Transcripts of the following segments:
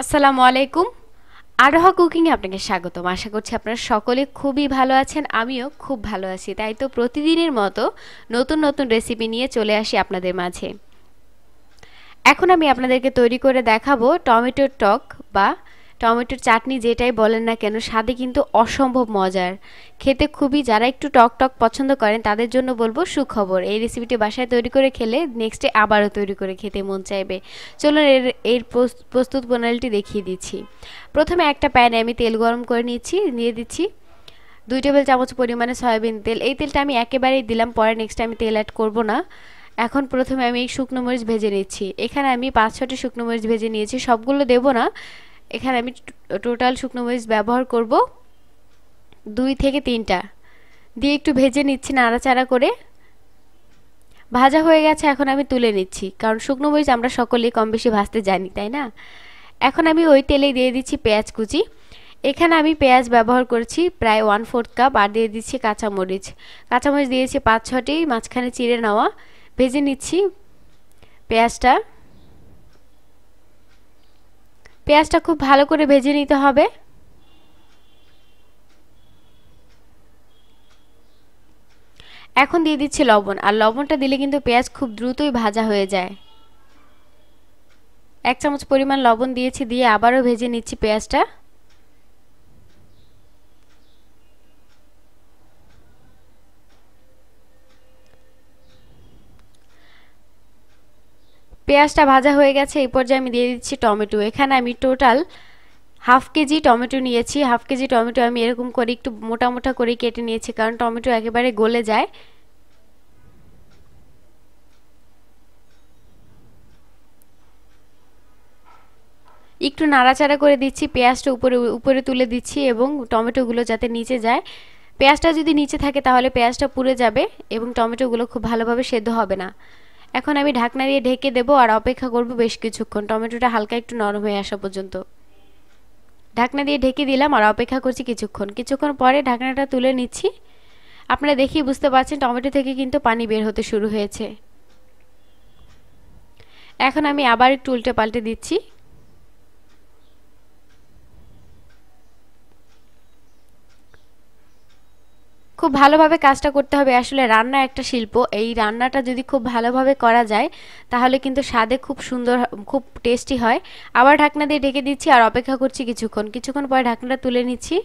আসসালামু আলাইকুম। আরোহা কুকিংয়ে আপনাকে স্বাগতম। আশা করছি আপনারা সকলে খুবই ভালো আছেন, আমিও খুব ভালো আছি। তাই তো প্রতিদিনের মতো নতুন নতুন রেসিপি নিয়ে চলে আসি আপনাদের মাঝে। এখন আমি আপনাদেরকে তৈরি করে দেখাবো টমেটোর টক বা টমেটোর চাটনি যেটাই বলেন না কেন, স্বাদে কিন্তু অসম্ভব মজার। খেতে খুবই, যারা একটু টক টক পছন্দ করেন, তাদের জন্য বলব সুখবর। এই রেসিপিটি বাসায় তৈরি করে খেলে নেক্সটে আবারও তৈরি করে খেতে মন চাইবে। চলুন এর এর প্রস্তুত প্রণালীটি দেখিয়ে দিচ্ছি। প্রথমে একটা প্যানে আমি তেল গরম করে নিচ্ছি নিয়ে দিচ্ছি দুই টেবিল চামচ পরিমাণে সয়াবিন তেল। এই তেলটা আমি একেবারেই দিলাম, পরে নেক্সট আমি তেল অ্যাড করব না। এখন প্রথমে আমি শুকনো মরিচ ভেজে নিচ্ছি। এখানে আমি পাঁচ ছটি শুকনো মরিচ ভেজে নিয়েছি, সবগুলো দেব না। এখানে আমি টোটাল শুকনো মরিচ ব্যবহার করব দুই থেকে তিনটা। দিয়ে একটু ভেজে নিচ্ছি নাড়াচাড়া করে। ভাজা হয়ে গেছে, এখন আমি তুলে নিচ্ছি। কারণ শুকনো মরিচ আমরা সকলেই কম বেশি ভাজতে জানি, তাই না? এখন আমি ওই তেলে দিয়ে দিচ্ছি পেঁয়াজ কুচি। এখানে আমি পেঁয়াজ ব্যবহার করেছি প্রায় ওয়ান ফোর্থ কাপ আর দিয়ে দিচ্ছি কাঁচামরিচ কাঁচামরিচ দিয়েছি পাঁচ ছটি মাঝখানে চিড়ে নেওয়া। ভেজে নিচ্ছি পেঁয়াজটা। পেঁয়াজটা খুব ভালো করে ভেজে নিতে হবে। এখন দিয়ে দিচ্ছি লবণ, আর লবণটা দিলে কিন্তু পেঁয়াজ খুব দ্রুতই ভাজা হয়ে যায়। এক চামচ পরিমাণ লবণ দিয়েছি, দিয়ে আবারও ভেজে নিচ্ছি পেঁয়াজটা। পেঁয়াজটা ভাজা হয়ে গেছে, এই পর্যায়ে আমি দিয়ে দিচ্ছি টমেটো। এখানে আমি total half K G tomato নিয়েছি। হাফ কেজি টমেটো আমি এরকম করে একটু মোটা মোটা করে কেটে নিয়েছি, কারণ টমেটো একেবারে গলে যায়। একটু নাড়াচাড়া করে দিচ্ছি, পেঁয়াজটা উপরে উপরে তুলে দিচ্ছি এবং টমেটোগুলো যাতে নিচে যায়। পেঁয়াজটা যদি নিচে থাকে তাহলে পেঁয়াজটা পুড়ে যাবে এবং টমেটোগুলো খুব ভালোভাবে সেদ্ধ হবে না। এখন আমি ঢাকনা দিয়ে ঢেকে দেবো আর অপেক্ষা করব বেশ কিছুক্ষণ। টমেটোটা হালকা একটু নরম হয়ে আসা পর্যন্ত। ঢাকনা দিয়ে ঢেকে দিলাম আর অপেক্ষা করছি কিছুক্ষণ। কিছুক্ষণ পরে ঢাকনাটা তুলে নিচ্ছি। আপনারা দেখেই বুঝতে পারছেন টমেটো থেকে কিন্তু পানি বের হতে শুরু হয়েছে। এখন আমি আবার একটু উল্টে পাল্টে দিচ্ছি। খুব ভালোভাবে কাজটা করতে হবে। আসলে রান্না একটা শিল্প, এই রান্নাটা যদি খুব ভালোভাবে করা যায়, তাহলে কিন্তু স্বাদে খুব সুন্দর, খুব টেস্টি হয়। আবার ঢাকনা দিয়ে ঢেকে দিচ্ছি আর অপেক্ষা করছি কিছুক্ষণ। কিছুক্ষণ পরে ঢাকনাটা তুলে নিচ্ছি।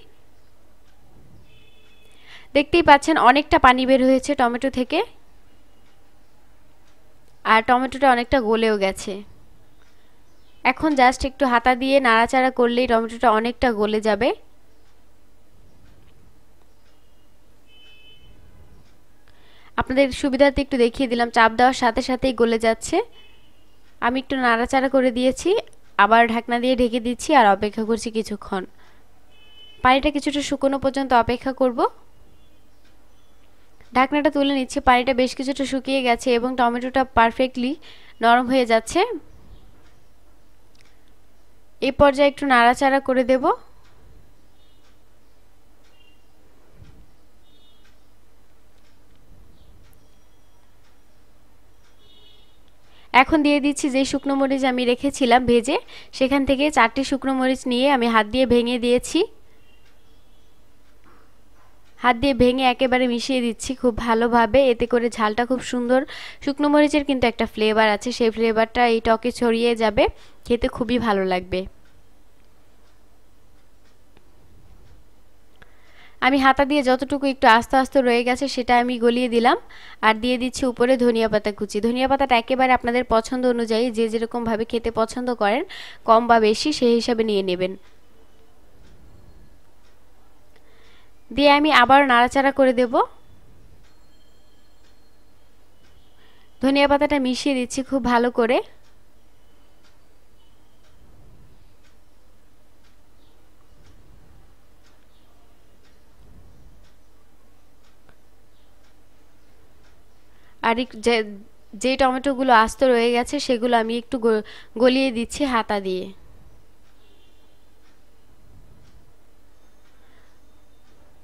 দেখতেই পাচ্ছেন অনেকটা পানি বের হয়েছে টমেটো থেকে। আর টমেটোটা অনেকটা গলেও গেছে। এখন জাস্ট একটু হাতা দিয়ে নাড়াচাড়া করলেই টমেটোটা অনেকটা গলে যাবে। আপনাদের সুবিধার্থে একটু দেখিয়ে দিলাম, চাপ দেওয়ার সাথে সাথেই গলে যাচ্ছে। আমি একটু নাড়াচাড়া করে দিয়েছি, আবার ঢাকনা দিয়ে ঢেকে দিচ্ছি আর অপেক্ষা করছি কিছুক্ষণ। পানিটা কিছুটা শুকনো পর্যন্ত অপেক্ষা করব। ঢাকনাটা তুলে নিচ্ছি, পানিটা বেশ কিছুটা শুকিয়ে গেছে এবং টমেটোটা পারফেক্টলি নরম হয়ে যাচ্ছে। এই পর্যায়ে একটু নাড়াচাড়া করে দেবো। এখন দিয়ে দিচ্ছি যে শুকনো মরিচ আমি রেখেছিলাম ভেজে, সেখান থেকে চারটি শুকনো মরিচ নিয়ে আমি হাত দিয়ে ভেঙে দিয়েছি। হাত দিয়ে ভেঙে একেবারে মিশিয়ে দিচ্ছি খুব ভালোভাবে, এতে করে ঝালটা খুব সুন্দর। শুকনো মরিচের কিন্তু একটা ফ্লেভার আছে, সেই ফ্লেভারটা এই টকে ছড়িয়ে যাবে, খেতে খুবই ভালো লাগবে। আমি হাতা দিয়ে যতটুকু একটু আস্তে আস্তে রয়ে গেছে সেটা আমি গলিয়ে দিলাম আর দিয়ে দিচ্ছি উপরে ধনিয়া পাতা কুচি। ধনিয়া পাতাটা একেবারে আপনাদের পছন্দ অনুযায়ী যে যেরকমভাবে খেতে পছন্দ করেন, কম বা বেশি সেই হিসাবে নিয়ে নেবেন। দিয়ে আমি আবার নাড়াচাড়া করে দেব। ধনিয়া পাতাটা মিশিয়ে দিচ্ছি খুব ভালো করে। আর যে টমেটোগুলো আস্ত রয়ে গেছে, সেগুলো আমি একটু গলিয়ে দিচ্ছি হাতা দিয়ে।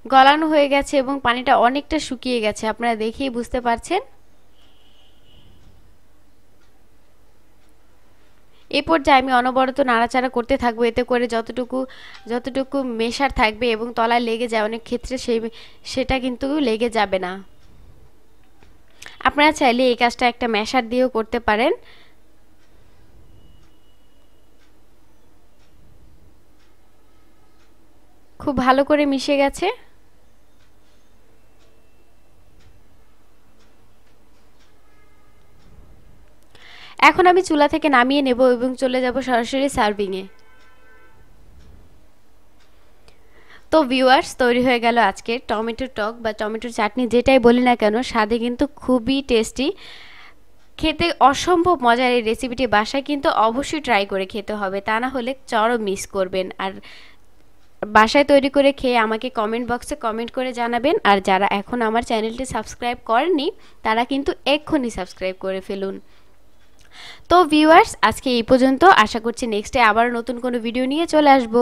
গলানো হয়ে গেছে এবং পানিটা অনেকটা শুকিয়ে গেছে। আপনারা দেখেই বুঝতে পারছেন। এই পর্যায়ে আমি অনবরত নাড়াচাড়া করতে থাকব। এতে করে যতটুকু যতটুকু মেশার থাকবে এবং তলায় লেগে যায় অনেক ক্ষেত্রে সেই, সেটা কিন্তু লেগে যাবে না। আপনারা চাইলে এই কাজটা একটা ম্যাশার দিয়েও করতে পারেন। খুব ভালো করে মিশে গেছে। এখন আমি চুলা থেকে নামিয়ে নেব এবং চলে যাব সরাসরি সার্ভিংয়ে। তো ভিউয়ার্স তৈরি হয়ে গেল আজকে টমেটো টক বা টমেটোর চাটনি যেটাই বলি না কেন, স্বাদে কিন্তু খুবই টেস্টি খেতে অসম্ভব মজার এই রেসিপিটি বাসায় কিন্তু অবশ্যই ট্রাই করে খেতে হবে, তা না হলে চরম মিস করবেন। আর বাসায় তৈরি করে খেয়ে আমাকে কমেন্ট বক্সে কমেন্ট করে জানাবেন, আর যারা এখন আমার চ্যানেলটি সাবস্ক্রাইব করেননি, তারা কিন্তু এক্ষুনি সাবস্ক্রাইব করে ফেলুন। তো ভিউয়ার্স আজকে এই পর্যন্ত, আশা করছি নেক্সটে আবার নতুন কোনো ভিডিও নিয়ে চলে আসব।